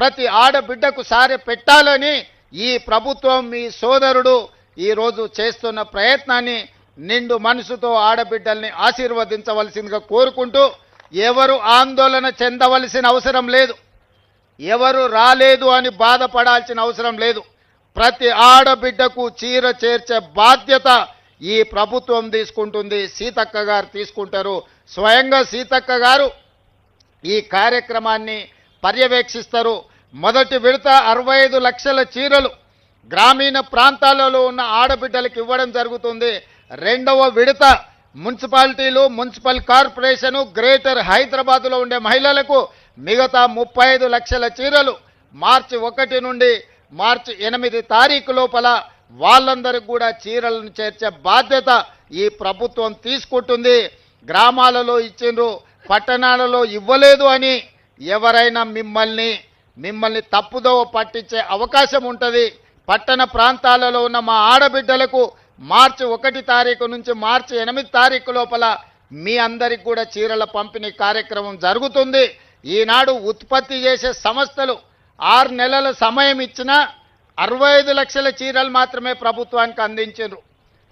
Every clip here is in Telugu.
ప్రతి ఆడబిడ్డకు సారె పెట్టాలని ఈ ప్రభుత్వం మీ సోదరుడు ఈరోజు చేస్తున్న ప్రయత్నాన్ని నిండు మనసుతో ఆడబిడ్డల్ని ఆశీర్వదించవలసిందిగా కోరుకుంటూ ఎవరు ఆందోళన చెందవలసిన అవసరం లేదు. ఎవరు రాలేదు అని బాధపడాల్సిన అవసరం లేదు. ప్రతి ఆడబిడ్డకు చీర చేర్చే బాధ్యత ఈ ప్రభుత్వం తీసుకుంటుంది. సీతక్క గారు తీసుకుంటారు. స్వయంగా సీతక్క గారు ఈ కార్యక్రమాన్ని పర్యవేక్షిస్తారు. మొదటి విడత అరవై ఐదు లక్షల చీరలు గ్రామీణ ప్రాంతాలలో ఉన్న ఆడబిడ్డలకు ఇవ్వడం జరుగుతుంది. రెండవ విడత మున్సిపాలిటీలు మున్సిపల్ కార్పొరేషను గ్రేటర్ హైదరాబాద్లో ఉండే మహిళలకు మిగతా ముప్పై ఐదు లక్షల చీరలు మార్చి ఒకటి నుండి మార్చి ఎనిమిది తారీఖు లోపల వాళ్ళందరికి కూడా చీరలను చేర్చే బాధ్యత ఈ ప్రభుత్వం తీసుకుంటుంది. గ్రామాలలో ఇచ్చిండ్రు పట్టణాలలో ఇవ్వలేదు అని ఎవరైనా మిమ్మల్ని మిమ్మల్ని తప్పుదోవ పట్టించే అవకాశం ఉంటుంది. పట్టణ ప్రాంతాలలో ఉన్న మా ఆడబిడ్డలకు మార్చి ఒకటి తారీఖు నుంచి మార్చి ఎనిమిది తారీఖు లోపల మీ అందరికి కూడా చీరల పంపిణీ కార్యక్రమం జరుగుతుంది. ఈనాడు ఉత్పత్తి చేసే సంస్థలు ఆరు నెలల సమయం ఇచ్చిన అరవై ఐదు లక్షల చీరలు మాత్రమే ప్రభుత్వానికి అందించారు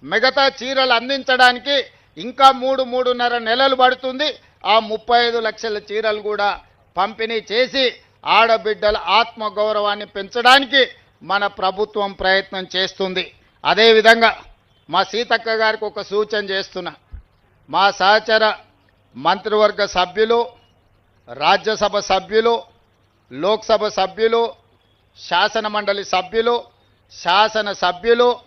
మిగతా చీరలు అందించడానికి ఇంకా మూడు మూడున్నర నెలలు పడుతుంది. ఆ ముప్పై ఐదు లక్షల చీరలు కూడా పంపిణీ చేసి ఆడబిడ్డల ఆత్మగౌరవాన్ని పెంచడానికి మన ప్రభుత్వం ప్రయత్నం చేస్తుంది. అదేవిధంగా మా సీతక్క గారికి ఒక సూచన చేస్తున్నా. మా సహచర మంత్రివర్గ సభ్యులు రాజ్యసభ సభ్యులు లోక్సభ సభ్యులు శాసన మండలి సభ్యులు శాసన సభ్యులు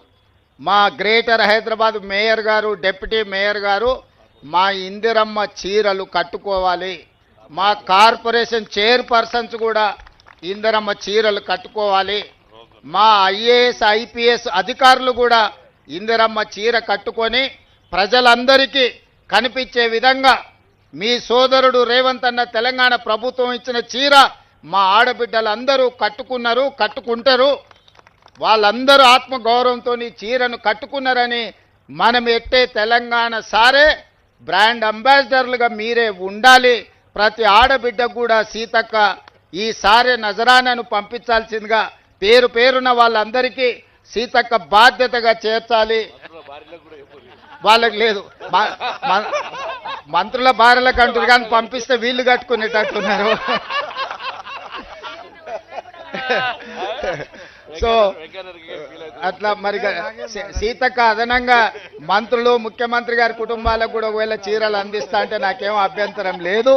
మా గ్రేటర్ హైదరాబాద్ మేయర్ గారు డిప్యూటీ మేయర్ గారు మా ఇందిరమ్మ చీరలు కట్టుకోవాలి. మా కార్పొరేషన్ చైర్పర్సన్స్ కూడా ఇందరమ్మ చీరలు కట్టుకోవాలి. మా ఐఏఎస్ ఐపీఎస్ అధికారులు కూడా ఇందిరమ్మ చీర కట్టుకొని ప్రజలందరికీ కనిపించే విధంగా మీ సోదరుడు రేవంత్ అన్న తెలంగాణ ప్రభుత్వం ఇచ్చిన చీర మా ఆడబిడ్డలందరూ కట్టుకున్నారు కట్టుకుంటారు. వాళ్ళందరూ ఆత్మగౌరవంతో చీరను కట్టుకున్నారని మనం ఎట్టే తెలంగాణ సారే బ్రాండ్ అంబాసిడర్లుగా మీరే ఉండాలి. ప్రతి ఆడబిడ్డ కూడా సీతక్క ఈ నజరానను పంపించాల్సిందిగా పేరు పేరున వాళ్ళందరికీ సీతక్క బాధ్యతగా చేర్చాలి. వాళ్ళకి లేదు. మంత్రుల భార్యలకు అంటారు కానీ పంపిస్తే వీళ్ళు కట్టుకునేటట్టున్నారు. సో అట్లా మరి సీతక్క అదనంగా మంత్రులు ముఖ్యమంత్రి గారి కుటుంబాలకు కూడా ఒకవేళ చీరలు అందిస్తా అంటే నాకేం అభ్యంతరం లేదు.